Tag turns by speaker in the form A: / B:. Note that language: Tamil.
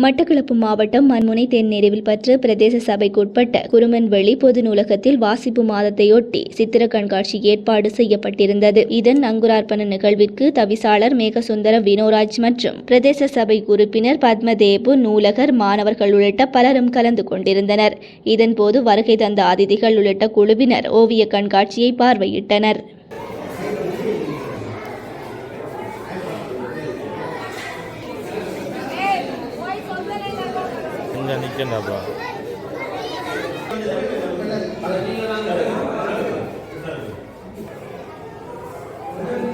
A: மட்டக்களப்பு மாவட்டம் மண்முனை தென்னெருவில் பற்ற பிரதேச சபைக்குட்பட்ட குருமன்வெளி பொது நூலகத்தில் வாசிப்பு மாதத்தையொட்டி சித்திர கண்காட்சி ஏற்பாடு செய்யப்பட்டிருந்தது. இதன் அங்குரார்ப்பண நிகழ்விற்கு தவிசாளர் மேகசுந்தர வினோராஜ் மற்றும் பிரதேச சபை உறுப்பினர் பத்மதேபு நூலகர் மாணவர்கள் உள்ளிட்ட பலரும் கலந்து கொண்டிருந்தனர். இதன்போது வருகை தந்த அதிதிகள் உள்ளிட்ட குழுவினர் ஓவிய கண்காட்சியை பார்வையிட்டனர்.
B: கொஞ்சம் நிற்கண்டாப்பா Thank you.